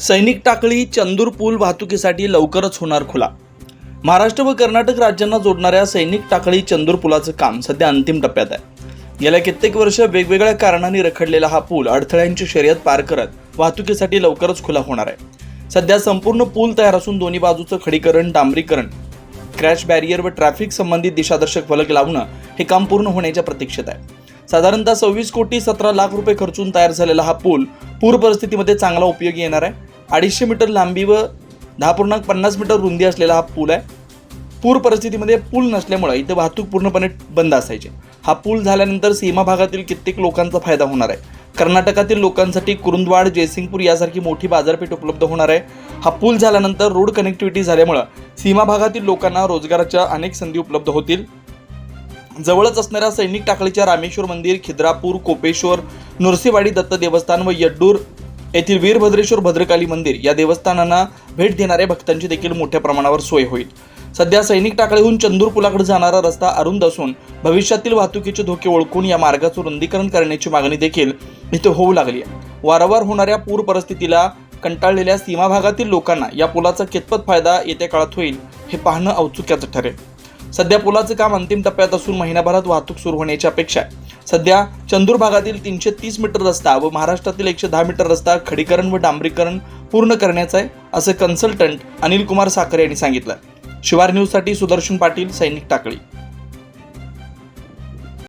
सैनिक टाकळी चंदूर पूल वाहतुकीसाठी लवकरच होणार खुला. महाराष्ट्र व कर्नाटक राज्यांना जोडणाऱ्या सैनिक टाकळी चंदूर पुलाचं काम सध्या अंतिम टप्प्यात आहे. गेल्या कित्येक वर्ष वेगवेगळ्या कारणांनी रखडलेला हा पूल अडथळ्यांची शर्यत पार करत वाहतुकीसाठी लवकरच खुला होणार आहे. सध्या संपूर्ण पूल तयार असून दोन्ही बाजूचं खडीकरण डांबरीकरण क्रॅश बॅरियर व ट्रॅफिक संबंधित दिशादर्शक फलक लावणं हे काम पूर्ण होण्याच्या प्रतीक्षेत आहे. साधारणतः सव्वीस कोटी सतरा लाख रुपये खर्चून तयार झालेला हा पूल पूर परिस्थितीमध्ये चांगला उपयोगी येणार आहे. अडीचशे मीटर लांबी व दहा पूर्णांक पन्नास मीटर रुंदी असलेला हा पूल आहे. पूर परिस्थितीमध्ये पूल नसल्यामुळे इथं वाहतूक पूर्णपणे बंद असायची. हा पूल झाल्यानंतर सीमा भागातील कित्येक लोकांचा फायदा होणार आहे. कर्नाटकातील लोकांसाठी कुरुंदवाड जयसिंगपूर यासारखी मोठी बाजारपेठ उपलब्ध होणार आहे. हा पूल झाल्यानंतर रोड कनेक्टिव्हिटी झाल्यामुळं सीमा भागातील लोकांना रोजगाराच्या अनेक संधी उपलब्ध होतील. जवळच असणाऱ्या सैनिक टाकळीच्या रामेश्वर मंदिर खिद्रापूर कोपेश्वर नृसिंहवाडी दत्त देवस्थान व यड्डूर येथील वीरभद्रेश्वर भद्रकाली मंदिर या देवस्थानांना भेट देणाऱ्या भक्तांची देखील मोठ्या प्रमाणावर सोय होईल. सध्या सैनिक टाकळीहून चंदूर पुलाकडे जाणारा रस्ता अरुंद असून भविष्यातील वाहतुकीचे धोके ओळखून या मार्गाचं रुंदीकरण करण्याची मागणी देखील इथे होऊ लागली आहे. वारंवार होणाऱ्या पूर परिस्थितीला कंटाळलेल्या सीमा भागातील लोकांना या पुलाचा कितपत फायदा येत्या काळात होईल हे पाहणं औत्सुक्याचं ठरेल. सध्या पुलाचं काम अंतिम टप्प्यात असून महिनाभरात वाहतूक सुरू होण्याची अपेक्षा आहे. सध्या चंदूर भागातील तीनशे तीस मीटर रस्ता व महाराष्ट्रातील एकशे दहा मीटर रस्ता खडीकरण व डांबरीकरण पूर्ण करण्याचं आहे असं कन्सल्टंट अनिल कुमार साखरे यांनी सांगितलं. शिवार न्यूजसाठी सुदर्शन पाटील सैनिक टाकळी.